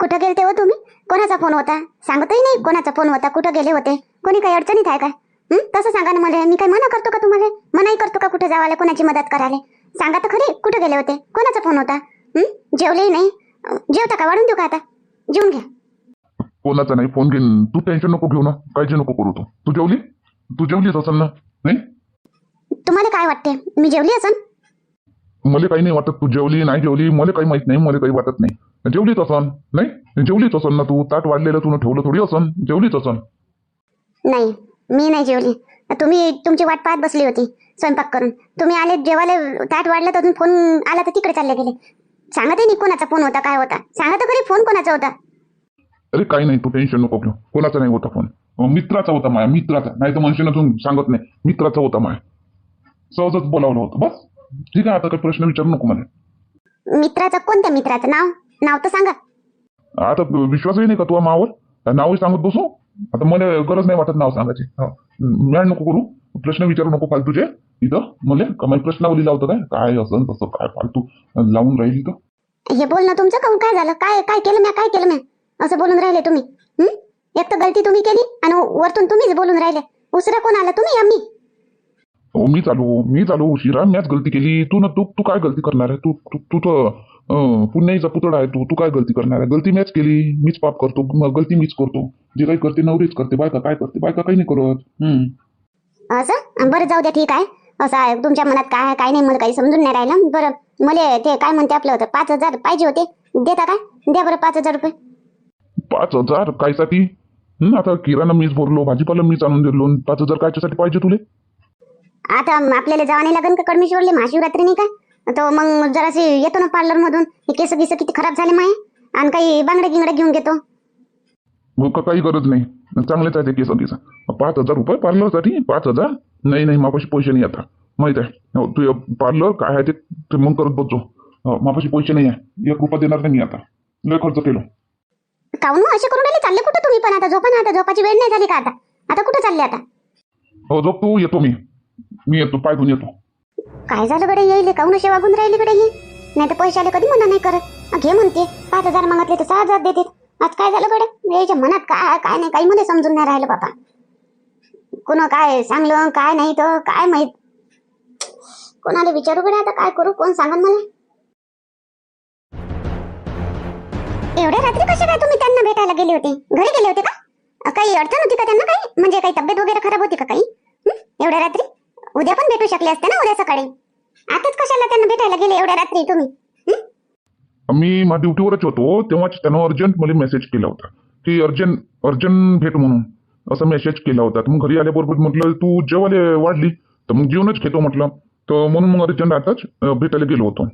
कुठं गेलते हो तुम्ही? कोणाचा फोन होता? सांगतही नाही कोणाचा फोन होता कुठं गेले होते? कोणी काही अडचणीत आहे काय? तसं सांगा ना मला. मी काही मना करतो का तुम्हाला? मनाही करतो का कुठे जावायला कोणाची मदत करायला? सांगा तर खरी कुठे गेले होते? कोणाचा फोन होता? हं? जेवलेही नाही? जेवता का? वाढून देऊ का आता? जेवून घ्या. कोणाचा नाही फोन घेऊन तू टेन्शन नको घेऊ ना. काळजी नको करू तू. तू जेवली? तू जेवलीच असेल ना? नाही? तुम्हाला काय वाटते? मी जेवली असन? मला काही नाही वाटत तू जेवली नाही जेवली मला काही माहीत नाही मला काही वाटत नाही. जेवलीच असन नाही? जेवलीच असन ना तू? ताट वाढलेलं तू ठेवलं थोडी असन? जेवलीच असन? नाही मी नाही जेवली. तुम्ही तुमची वाट पाहत बसली होती स्वयंपाक करून. तुम्ही आले जेवायला ताट वाढलं तर फोन आला तर तिकडे चालले गेले. सांगते नाही कोणाचा फोन होता काय होता? सांगा तर खरी फोन कोणाचा होता? अरे काही नाही तू टेन्शन नको घेऊ. कोणाचा नाही होता फोन. मित्राचा होता माया मित्राचा. नाही तर मनुष्यानं तू सांगत नाही मित्राचा होता माया. सहजच बोलावलं होतं बस. ठीक आहे आता काही प्रश्न विचारू नको मला. मित्राचं कोणत्या मित्राचं नाव? नाव तर सांगा. आता विश्वासही नाही का तुझ्या मावर? नावही सांगत बसू? आता मला गरज नाही वाटत नाव सांगायची. हो. मॅड नको करू. प्रश्न विचारू नको फालतूचे. इथं मला का मला प्रश्नावली लावतं काय? काय असं तसं काय फालतू? लावून राहील इथं. हे बोलणं तुमचं काहून काय झालं? काय काय केलं म्या? काय केलं म्या? असं बोलून राहिले तुम्ही. हं? एक तर गलती तुम्ही केली आणि वरतून तुम्हीच बोलून राहिले. उसरं कोण आलं? तुम्ही आम्ही हो मी चालू मी चालू उशिरा. मॅच गलती केली. तू ना तू तू काय गलती करणार आहे? तू तू तू तर अं, पुण्याईचा पुतळा आहे तू. तू काय गलती करणार आहे? गलती मॅच केली. मीच पाप करतो. मग गलती मीच करतो. जे काही करते नवरीच करते. बायका काय करते? बायका काही नाही करत. हम्म. असं? बरं जाऊ द्या ठीक आहे. असं आहे. तुमच्या मनात काय काय नाही मला काही समजून नाही राहिलं. बरं मला ते काय म्हणते आपलं होतं? पाच हजार पाहिजे होते. देता काय? द्या बरं पाच हजार रुपये. पाच हजार? कायसाठी? आता किराणा मीच भरलो भाजीपाला मीच आणून दिलो. पाच हजार कायच्यासाठी पाहिजे तुले? आता आपल्याला जावं नाही लागन का कडमेश्वरले महाशिवरात्री नाही का? तो मग जराशी येतो ना पार्लर मधून. हे केस गिस किती खराब झाले माये. आणि काही बांगडे गिंगडे घेऊन घेतो. का- काही गरज नाही. चांगलेच आहे ते केस केस पाच हजार रुपये पार्लरसाठी पाच हजार? नाही नाही मापाशी पैसे नाही आता. माहीत आहे. हो तू पार्लर काय आहे ते मग करत बसतो हो, मापाशी पैसे नाही आहे. एक रुपया देणार नाही आता. लय खर्च केलो. काऊन हो असे करून राहिले? चालले कुठं तुम्ही पण आता? झोपा ना आता. झोपाची वेळ नाही झाली का आता? आता कुठं चालले आता? हो झोप तू येतो मी. मी येतो पाय येतो. काय झालं गडे येईल काऊन असे वागून राहिले गडे ही? नाही तर पैशाले कधी मना नाही करत. घे म्हणते. पाच हजार मागितले तर सहा हजार देते आज काय झालं गडे याच्या मनात काय काय नाही काही मध्ये समजून नाही राहिलं बाबा कोण काय सांगलं काय नाही तर काय माहीत? कोणाला विचारू गडे आता काय करू? कोण सांगा मला? एवढ्या रात्री कशा काय तुम्ही त्यांना भेटायला गेले होते? घरी गेले होते का? काही अडचण होती का त्यांना काही? म्हणजे काही तब्येत वगैरे खराब होती का काही? एवढ्या रात्री? उद्या पण भेटू शकले असते ना उद्या सकाळी? आताच कशाला त्यांना भेटायला गेले एवढ्या रात्री तुम्ही? हं? मी माझ्या ड्युटीवरच होतो तेव्हाच त्यानं अर्जंट मला मेसेज केला होता. की अर्जंट अर्जंट भेट म्हणून. असं मेसेज केला होता. तर मग घरी आल्याबरोबर म्हटलं तू जेवायला वाढली तर मग जेवणच घेतो म्हटलं. तर म्हणून मग अर्जंट आताच अं, भेटायला गेलो होतो.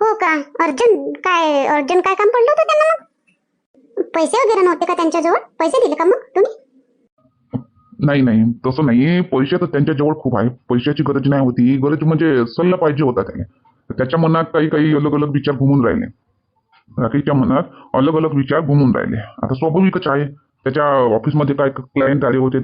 हो का? अर्जंट काय अर्जंट काय काम पडलं होतं त्यांना मग? पैसे वगैरे नव्हते का त्यांच्याजवळ? पैसे दिले का मग तुम्ही? नाही नाही. तसं नाही पैसे तर त्यांच्याजवळ खूप आहे. पैशाची गरज नाही होती. गरज म्हणजे सल्ला पाहिजे होता त्याने. त्याच्या मनात काही काही अलग अलग विचार घुमून राहिले. राखीच्या मनात अलग अलग विचार घुमून राहिले. आता स्वाभाविकच आहे. त्याच्या ऑफिसमध्ये काय क्लायंट आले होते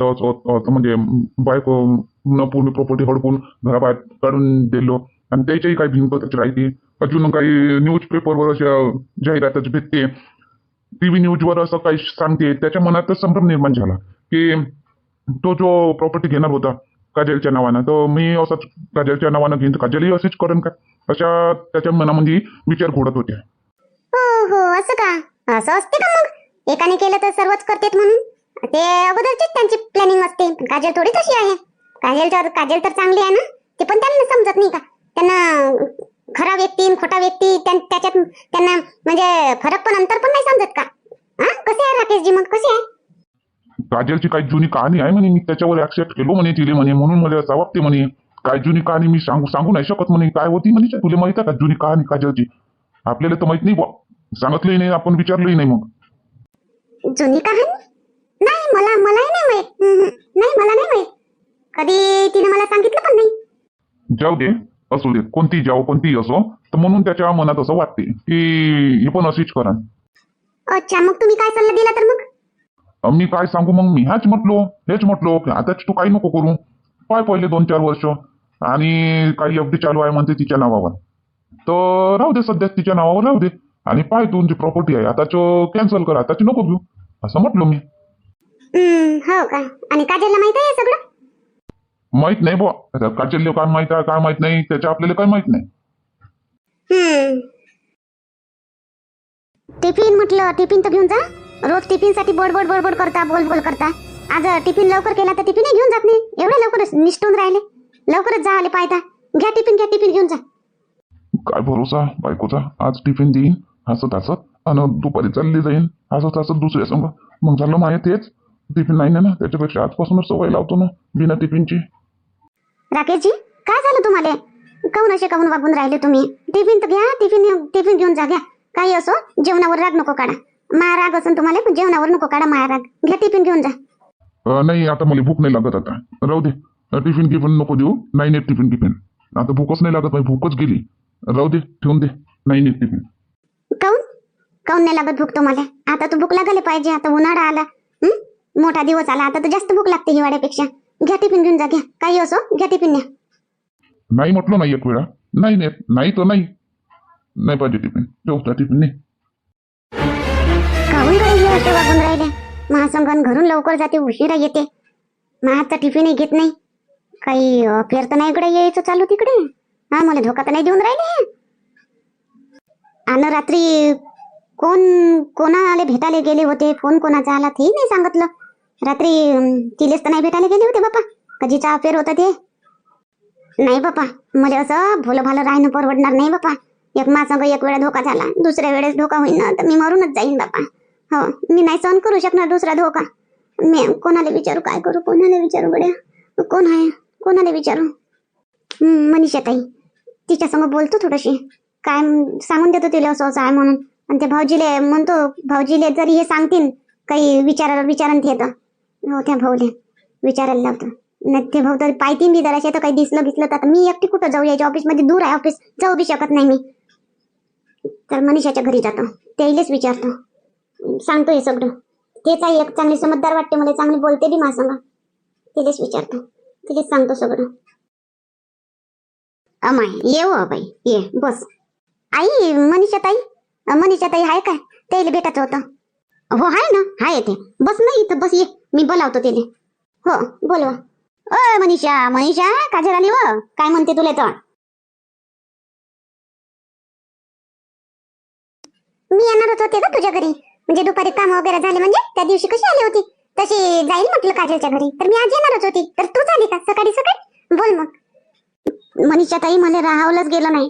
म्हणजे बायको न पूर्ण प्रॉपर्टी हडपून घराबाहेर काढून दिलो. आणि त्याच्याही काही भिंत त्याची राहते अजून काही न्यूज पेपरवर अशा जाहिरातच भेटते. टीव्ही न्यूजवर असं काही सांगते. त्याच्या मनात संभ्रम निर्माण झाला. की तो जो प्रॉपर्टी घेणार होता काजलच्या नावानं तर मी असंच काजलच्या नावानं घेईन तर काजलही असेच करेन का? अशा त्याच्या मनामध्ये विचार घोडत होते. हो हो असं का? असं असते का मग? एकाने केलं तर सर्वच करतेत म्हणून? ते अगोदरचीच त्यांची प्लॅनिंग असते काजल थोडी तशी आहे. काजल तर काजल तर चांगली आहे ना? ते पण त्यांना समजत नाही का? त्यांना खरा व्यक्ती खोटा व्यक्ती त्याच्यात त्यांना म्हणजे फरक पण अंतर पण नाही समजत का? हा कसे आहे राकेशजी मग? कसे आहे? काजलची काही जुनी कहाणी आहे म्हणे मी त्याच्यावर ऍक्सेप्ट केलो म्हणे तिले म्हणे म्हणून मला असं वाटते म्हणे काय जुनी कहाणी मी सांगू सांगू नाही शकत म्हणे काय होती म्हणे तुला माहीत आहे का जुनी कहाणी काजलची? आपल्याला तर माहीत नाही सांगितलंही नाही आपण विचारलंही नाही मग. जुनी कहाणी? नाही मला मलाही नाही माहीत. नाही मला नाही माहीत. कधी तिने मला सांगितलं पण नाही. जाऊ दे असू दे. कोणती जाऊ कोणतीही असो तर म्हणून त्याच्या मनात असं वाटते की हे पण अशीच करा. अच्छा मग तुम्ही काय सल्ला दिला तर मग? मी काय सांगू मग मी? ह्याच म्हटलो हेच म्हटलो. की आताच तू काही नको करू. पाय पहिले दोन चार वर्ष. आणि काही अगदी चालू आहे म्हणते तिच्या नावावर. तर राहू दे सध्या तिच्या नावावर राहू दे. आणि पाय तुमची प्रॉपर्टी आहे. आताच कॅन्सल कर. आताची नको घेऊ. असं म्हटलं मी. हो का? आणि काजलला माहीत आहे सगळं? माहीत नाही बुवा. आता काजलले काय माहीत आहे काय माहीत नाही? त्याच्या आपल्याला काय माहीत नाही. टिफिन म्हटलं टिफिन तर घेऊन जा. रोज टिफिनसाठी बडबड बडबड करता बोल बोल करता. आज टिफिन लवकर केला तर टिफिन घेऊन जात नाही. एवढ्या लवकरच निष्ठून राहिले. लवकरच जा आले पायता घ्या टिफिन घ्या टिफिन घेऊन जा. काय भरोसा बायकोचा? आज टिफिन देईन हसत हसत आणि दुपारी चालली जाईन. हसत हसत दुसऱ्या संग. मग झालं माहिती तेच. टिफिन नाही ना? त्याच्यापेक्षा आजपासूनच सवय लावतो ना बिना टिफिनची. राकेशजी काय झालं तुम्हाला? काहून असे काहून वागून राहिले तुम्ही? टिफिन तर घ्या टिफिन टिफिन घेऊन जा घ्या. काही असो जेवणावर राग नको काढा. माया राग असून तुम्हाला जेवणावर नको काढा माया राग. घ्या टिफिन घेऊन जा. अं, नाही आता मला भूक नाही लागत आता. राहू दे. टिफिन गिफिन नको देऊ. नाही नेत टिफिन टिफिन आता भूकच नाही लागत माझी भूकच गेली. राहू दे ठेवून दे. नाही नेत टिफिन. काऊन? काऊन नाही लागत भूक तुम्हाला? आता तर भूक लागायला पाहिजे आता उन्हाळा आला. हं? मोठा दिवस आला आता तर जास्त भूक लागते हिवाळ्यापेक्षा. घ्या टिफिन घेऊन जा घ्या. काही असो घ्या टिफिन न्या. नाही म्हटलं नाही एक वेळा. नाही नेत. नाही तर नाही. नाही पाहिजे टिफिन. ठेवता टिफिन नाही राहून काही असे वागून राहिले. महासंगण घरून लवकर जाते उशिरा येते. महाचा टिफिनही घेत नाही. काही अफेअर तर नाही इकडे यायचं चालू तिकडे. हा मला धोका तर नाही देऊन राहिले आणि रात्री कोण कोणाला भेटायला गेले होते? फोन कोणाचा आला तेही नाही सांगितलं. रात्री तिलेच तर नाही भेटायला गेले होते बापा. कधीचा अफेअर होता ते. नाही बापा मला असं भोलं भालं राहणं परवडणार नाही बापा. एक माझं एक वेळा धोका झाला दुसऱ्या वेळेस धोका होईन तर मी मरूनच जाईन बापा. हो मी नाही सहन करू शकणार दुसरा धोका. मी कोणाला विचारू काय करू कोणाला विचारू गड्या कोण आहे? कोणाला विचारू? मनीषा ताई तिच्या संग बोलतो थोडीशी. काय सांगून देतो तिला असं असं आहे म्हणून. आणि ते भाऊजीले म्हणतो भाऊजीले जरी हे सांगतील काही विचारायला विचारण ते येतं हो त्या भाऊले विचारायला लावतो. नाही ते भाऊ तर पायतीन बी जराशे तर काही दिसलं बिसलं तर मी एकटी कुठं जाऊ याच्या ऑफिसमध्ये दूर आहे ऑफिस जाऊ बी शकत नाही मी. तर मनीषाच्या घरी जातो. त्याईलेच विचारतो. सांगतो हे सगळं. तेच आहे एक चांगली समजदार वाटते मला चांगली बोलते बी माझ्या तिलेच विचारतो. तिलेच सांगतो सगळं. अमाय ये हो बाई ये बस. आई मनीषा ताई? मनीषा ताई आहे काय? त्याला भेटायचं होतं. हो आहे ना आहे ते. बस नाही इथं बस ये. मी बोलावतो तिने हो बोलवा. अ मनीषा मनीषा काजर आली व काय म्हणते तुला तर? मी येणारच होते का तुझ्या घरी? म्हणजे दुपारी काम वगैरे झाले म्हणजे त्या दिवशी कशी आली होती? तशी जाईल म्हटलं काजलच्या घरी. तर मी आज येणारच होती. तर तू झाली का? सकाळी सकाळी? बोल मग. मनीषा ताई मला राहावलंच गेलं नाही.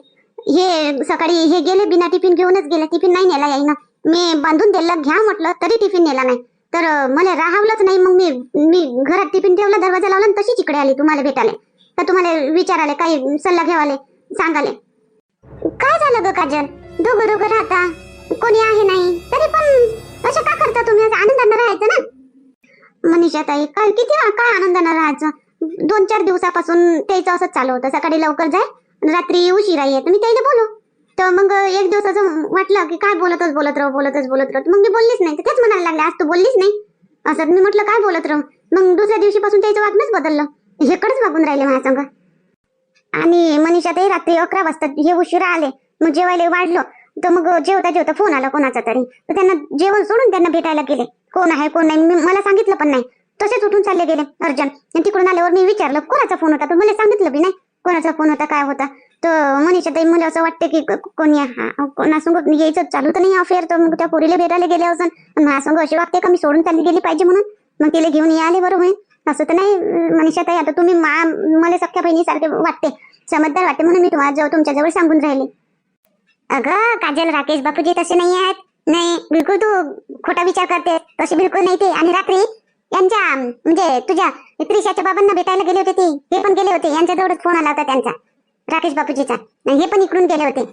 हे सकाळी हे गेले बिना टिफिन घेऊनच गेले. टिफिन नाही नेला याईनं. मी बांधून दिलं घ्या म्हटलं तरी टिफिन नेला नाही. तर मला राहावलंच नाही. मग मी मी घरात टिफिन ठेवला दरवाजा लावला आणि तशीच इकडे आली तुम्हाला भेटायला. तर तुम्हाला विचाराले काही सल्ला घ्यावाले सांगाले काय झालं ग काजल? दोघं दोघं राहता? कोणी आहे नाही तरी पण असं का करता तुम्ही? असं आनंदानं राहायचं ना? मनीषा ताई काय किती काय आनंदानं राहायचं? दोन चार दिवसापासून त्याचं असंच चालू होतं. सकाळी लवकर जाय रात्री उशिरा येत मी त्याला बोलो. तर मग एक दिवस असं वाटलं की काय बोलतच बोलत राहू बोलतच बोलत राहू. मग मी बोललीच नाही. तर तेच म्हणायला लागले आज तू बोललीच नाही. असं मी म्हटलं काय बोलत राहू? मग दुसऱ्या दिवशीपासून त्याचं वागणंच बदललं. हेकडेच वागून राहिले माझ्या संग. आणि मनीषा ताई रात्री अकरा वाजता हे उशिरा आले. मग जेवायला वाढलो. तर मग जेवता जेवता फोन आला कोणाचा तरी. तर त्यांना जेवण सोडून त्यांना भेटायला गेले. कोण आहे कोण नाही? मला सांगितलं पण नाही. तसेच उठून चालले गेले अर्जंट आणि तिकडून आल्यावर मी विचारलं कोणाचा फोन होता? पण मला सांगितलं बी नाही. कोणाचा फोन होता? काय होता? तर मनीषा ताई मला असं वाटतं की कोणी हा- कोणासंग यायचं चालू तर नाही अफेअर तर मग त्या पोरीला भेटायला गेले असं. आणि माझ्यासंग अशी वाटते का मी सोडून चालली गेली पाहिजे म्हणून? मग तिला घेऊन याले बरोबर आहे असं तर नाही मनीषा ताई. आता तुम्ही मा मला सख्या बहिणीसारखे वाटते समजदार वाटते म्हणून मी तुम्हाला जवळ तुमच्याजवळ सांगून राहिले. अगं काजल राकेश बापूजी तसे नाही आहेत. नाही बिलकुल तू खोटा विचार करते. तसे बिलकुल नाही ते. आणि रात्री यांच्या म्हणजे तुझ्या त्रिशाच्या बाबांना भेटायला गेले होते ते. हे पण गेले होते. यांच्याजवळच फोन आला होता त्यांचा. राकेश बापूजीचा. हे पण इकडून गेले होते.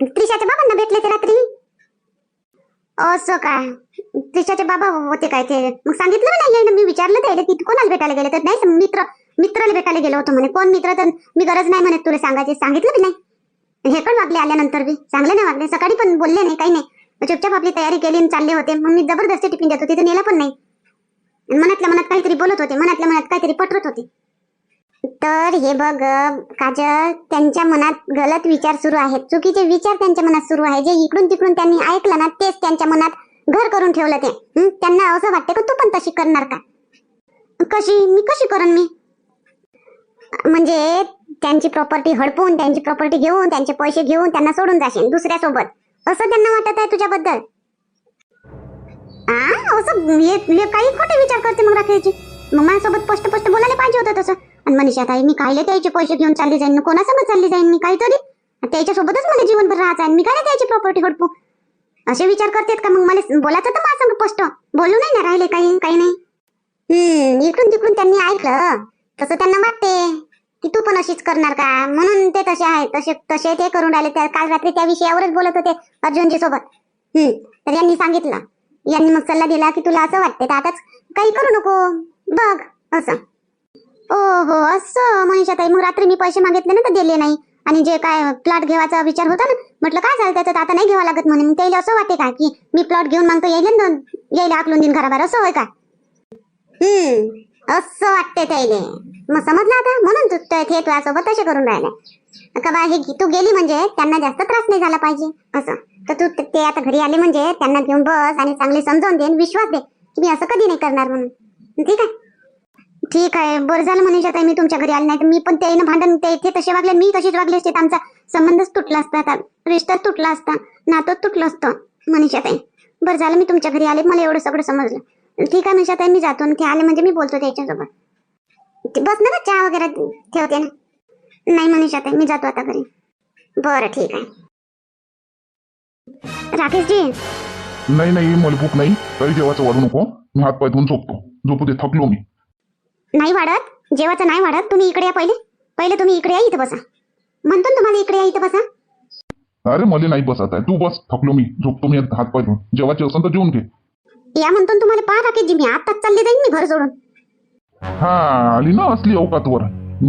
त्रिशाच्या बाबांना भेटले ते रात्री? असं काय त्रिशाचे बाबा होते काय ते? मग सांगितलं नाही यायनं मी विचारलं ते की कोणाला भेटायला गेले तर नाही मित्र मित्राला भेटायला गेलो होतो म्हणे. कोण मित्र? तर मी गरज नाही म्हणे तुला सांगायची. सांगितलं बी नाही? हे पण वागले आल्यानंतर बी. चांगले नाही वागले. सकाळी पण बोलले नाही काही नाही. चुपचाप आपली तयारी केली आणि चालले होते. मग मी जबरदस्ती टिफिन देत होते. तर नेला पण नाही. मनातल्या मनात काहीतरी बोलत होते. मनातल्या मनात काहीतरी पटवत होते. तर हे बघ काजल त्यांच्या मनात गलत विचार सुरू आहेत. चुकीचे विचार त्यांच्या मनात सुरू आहे. जे इकडून तिकडून त्यांनी ऐकलं ना तेच त्यांच्या मनात घर करून ठेवलं ते. त्यांना असं वाटतं का तू पण तशी करणार का? कशी? मी कशी करण मी? म्हणजे त्यांची प्रॉपर्टी हडपून त्यांची प्रॉपर्टी घेऊन त्यांचे पैसे घेऊन त्यांना सोडून जाशील दुसऱ्यासोबत. असं त्यांना वाटत आहे तुझ्याबद्दल? हा असं काही खोटे विचार करते मग राखेची. मग माझ्यासोबत स्पष्ट स्पष्ट बोलायला पाहिजे होतं तसं. आणि मनीषा ताई मी कायले त्याचे पैसे घेऊन चालली जाईन? कोणासोबत चालली जाईन? मी काहीतरी? त्याच्यासोबतच मला जीवनभर राहायचं आहे. मी काय त्याची प्रॉपर्टी हडपू? असे विचार करतेत का मग? मला बोलायचं तर माझं स्पष्ट. बोलू नाही ना राहिले काही काही नाही. हम्म इकडून तिकडून त्यांनी ऐकलं. तसं त्यांना वाटते की तू पण अशीच करणार का? म्हणून ते तसे आहे तसे तसे ते करून राहिले. त्या काल रात्री त्या विषयावरच बोलत होते अर्जुनजी सोबत. हम्म. तर यांनी सांगितलं. यांनी मग सल्ला दिला की तुला असं वाटते तर आताच काही करू नको. बघ असं. ओ हो असं मनीषा ताई मग रात्री मी पैसे मागितले ना तर दिले नाही. आणि जे काय प्लॉट घेवायचा विचार होता ना म्हटलं काय झालं त्याच्यात आता नाही घ्यावं लागत म्हणून. त्याला असं वाटते का? की मी प्लॉट घेऊन मागतो येईल ना यायला आकलून देईन घराबाहेर. असं होय का? हम्म. असं वाटते त्याले मग समजलं आता? म्हणून तू ते तुझ्यासोबत तसे करून राहिले. का बा हे तू गेली म्हणजे त्यांना जास्त त्रास नाही झाला पाहिजे? असं. तर तू ते- आता घरी आले म्हणजे त्यांना घेऊन बस आणि चांगले समजावून दे आणि विश्वास दे की मी असं कधी नाही करणार म्हणून. ठीक आहे? ठीक आहे. बरं झालं मनीषा ताई मी तुमच्या घरी आले नाही तर मी पण त्यानं भांडण ते इथे तसे वागले मी तशीच वागले असते. आमचा संबंधच तुटला असता. आता रिश्ता तुटला असता. नातं तुटलं असतं मनीषा ताई. बरं झालं मी तुमच्या घरी आले. मला एवढं सगळं समजलं. ठीक आहे मनीषा ताई मी जातो आणि ते आले म्हणजे मी बोलतो त्याच्यासोबत. ते बस ना चहा वगैरे ठेवते ना. नाही मनीषा ताई मी जातो आता घरी. बरं ठीक आहे. राकेशजी. नाही नाही मला भूक नाही. काही जेवायचं वाढू नको. मी हात पाय धुवून झोपतो. झोपू दे थकलो मी. नाही वाढत? जेवाचं नाही वाढत? तुम्ही इकडे या पहिले. पहिले तुम्ही इकडे या इथं बसा. म्हणतो ना तुम्हाला इकडे या इथं बसा. अरे मला नाही बसत आहे. तू बस थकलो मी. झोपतो मी हात पाय धुवून. जेवायचे असेल तर जेवून घे. या म्हणतो ना तुम्हाला पहा राकेशजी मी आताच चालले जाईन मी घर सोडून. हा आली ना असली अवकातवर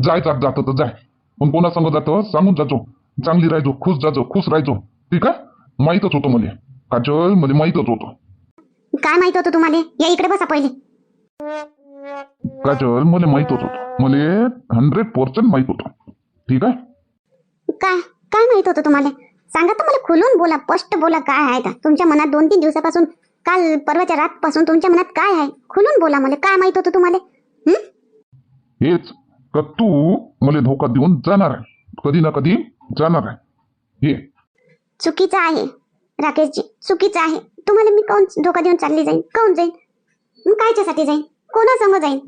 जायचं जातं तर जाय. पण कोणा संग जातं? सांगून जातो. चांगली राहायचो खुश जाजो खुश राहायचो ठीक आहे? माहीतच होतं मला. काजल मला माहीतच होतं. काय माहीत होतं तुम्हाला? या इकडे बसा पहिले. काजल मला माहीतच होतं. मला हंड्रेड पर्सेंट माहीत होतं. ठीक आहे? काय काय माहीत होतं तुम्हाला? सांगा तर मला खुलून बोला स्पष्ट बोला काय आहे का तुमच्या मनात दोन तीन दिवसापासून काल परवाच्या रातपासून तुमच्या मनात काय आहे? खुलून बोला मला. काय माहीत होतं तुम्हाला? हं? हेच का तू मला धोका देऊन जाणार आहे? कधी ना कधी जाणार आहे. हे चुकीचं आहे राकेशजी. चुकीचं आहे. तुम्हाला मी काऊन धोका देऊन चालली जाईन? काऊन जाईन? मग कायच्यासाठी जाईन? कोणासंग जाईन?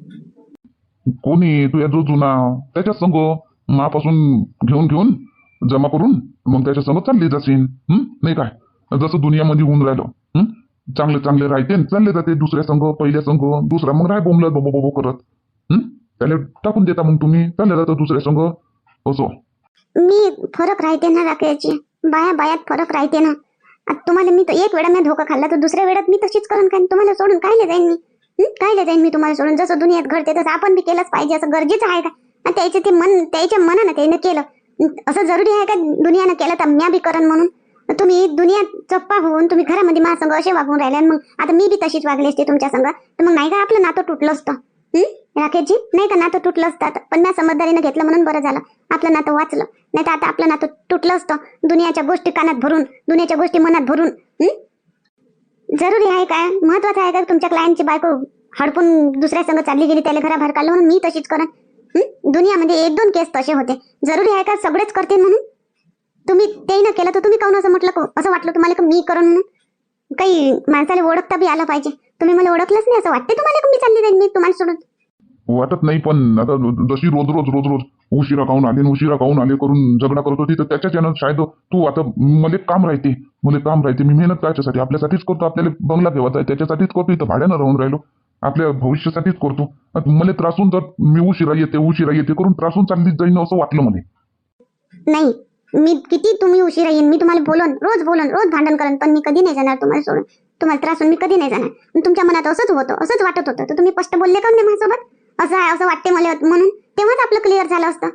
कोणी? तुझ्या जो जुना त्याच्या संग मापासून घेऊन घेऊन जमा करून मग त्याच्या संग चालली जाशील. हं? नाही काय? जसं दुनियामध्ये होऊन राहिलो? चांगले चांगले राहते चालले जाते दुसऱ्या संघ पहिल्या संघ दुसरा मग राय बोंबलत बोबो बोबो करत. त्याला टाकून देता मग तुम्ही. चालले जाता दुसऱ्या संघ. असो. मी फरक राहते ना राकेशजी. बाया बायात फरक राहते ना. आता तुम्हाला मी तर एक वेळा मी धोका खाल्ला तर दुसऱ्या वेळात मी तशीच करून काय तुम्हाला सोडून कायले जाईन मी? हं? कायले जाईन मी तुम्हाला सोडून? जसं दुनियात घडते तसं आपण बी केलंच पाहिजे. असं गरजेचं आहे का? त्याचे ते मन त्याच्या मनानं त्याने केलं. असं जरुरी आहे का दुनियानं केलं तर म्या बी करण म्हणून? तुम्ही दुनिया चप्पा होऊन तुम्ही घरामध्ये महासंघ संग असे वागून राहिले मग आता मी बी तशीच वागली असते तुमच्या संग. तर मग नाही का आपलं नातं तुटलं असतं? हं? राकेशजी नाही तर नातं तुटलं असतं आता. पण मी समजदारीनं घेतलं म्हणून बरं झालं. आपलं नातं वाचलं. नाही तर आता आपलं नातं तुटलं असतं. दुनियाच्या गोष्टी कानात भरून दुनियाच्या गोष्टी मनात भरून. हम्म जरुरी आहे काय? महत्वाचं आहे का तुमच्या क्लायंटची बायको हडपून दुसऱ्या संग चालली गेली त्याला घराबाहेर काढलं म्हणून मी तशीच करेन? दुनियामध्ये एक दोन केस तसे होते. जरुरी आहे का सगळेच करते म्हणून? तुम्ही ते न केलं तर तुम्ही काऊन असं म्हटलं को- असं वाटलं तुम्हाला का मी करून काही माणसाला ओळखता बी आलं पाहिजे. तुम्ही मला ओळखलंच नाही असं वाटते तुम्हाला का मी चालली जाईन मी तुम्हाला सोडून? वाटत नाही पण आता जशी रोज रोज रोज रोज उशिरा काहून आले उशिरा काहून आले करून झगडा करत होती तर त्याच्याच यानं शायद तू आता मला काम राहते मला काम राहते मी मेहनत त्याच्यासाठी आपल्यासाठीच करतो आपल्याला बंगला घेवायचा आहे त्याच्यासाठीच करतो इथं भाड्यानं राहून राहिलो आपल्या भविष्यासाठीच करतो. मला त्रासून जर मी उशिरा येते उशिरा येते करून त्रासून चाललीच जाईन असं वाटलं मला. नाही मी किती तुम्ही उशिरा येईन मी तुम्हाला बोलून रोज बोलून रोज भांडण करेन पण मी कधी नाही जाणार तुम्हाला सोडून. तुम्हाला त्रास होऊन मी कधी नाही जाणार. तुमच्या मनात असंच होतं असंच वाटत होतं. तर तुम्ही स्पष्ट बोलले का नाही माझ्यासोबत? असं आहे असं वाटते मला म्हणून. तेव्हाच आपलं क्लिअर झालं असतं.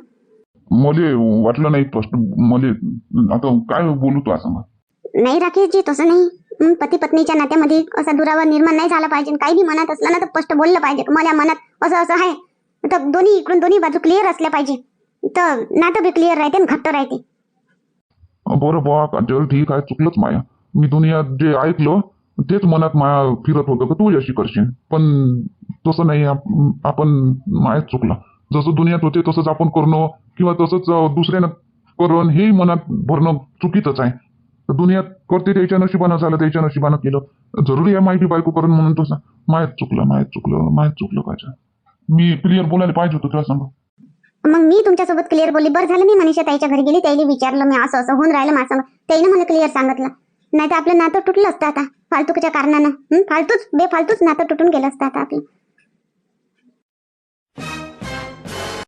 मला वाटलं नाही स्पष्ट मला आता काय बोलू तू असं नाही राकेशजी तसं नाही. पती पत्नीच्या नात्यामध्ये असा दुरावा निर्माण नाही झाला पाहिजे. काही बी मनात असलं ना तर स्पष्ट बोललं पाहिजे. मला मनात असं असं आहे. तर दोन्ही इकडून दोन्ही बाजू क्लिअर असल्या पाहिजे. तर नातं बी क्लिअर राहते आणि घट्ट राहते. बरं बा काजल ठीक आहे चुकलंच माया. मी दुनियात जे ऐकलं तेच मनात माया फिरत होतं का तू अशी करशील. पण तसं नाही आपण मायाच चुकला. जसं दुनियात होते तसंच आपण करणं किंवा तसंच दुसऱ्यानं करण हेही मनात भरणं चुकीतच आहे. दुनियात करते त्याच्या नशिबानं झालं त्याच्या नशिबानं केलं. जरुरी आहे माहिती बायको करून म्हणून तसं. मायाच चुकलं मायाच चुकलं मायाच चुकलं पाहिजे मी क्लिअर बोलायला पाहिजे होतं तुला सांग. मग मी तुमच्यासोबत क्लिअर बोलली. बरं झालं मी मनीषा ताईच्या घरी गेली. त्याला विचारलं मी असं असं होऊन राहिलं माझं. त्याने मला क्लिअर सांगितलं. नाही तर आपलं नातं तुटलं असतं आता फालतूच्या कारणानं. फालतूच बेफालतूच नातं तुटून गेलं असतं आता आपलं.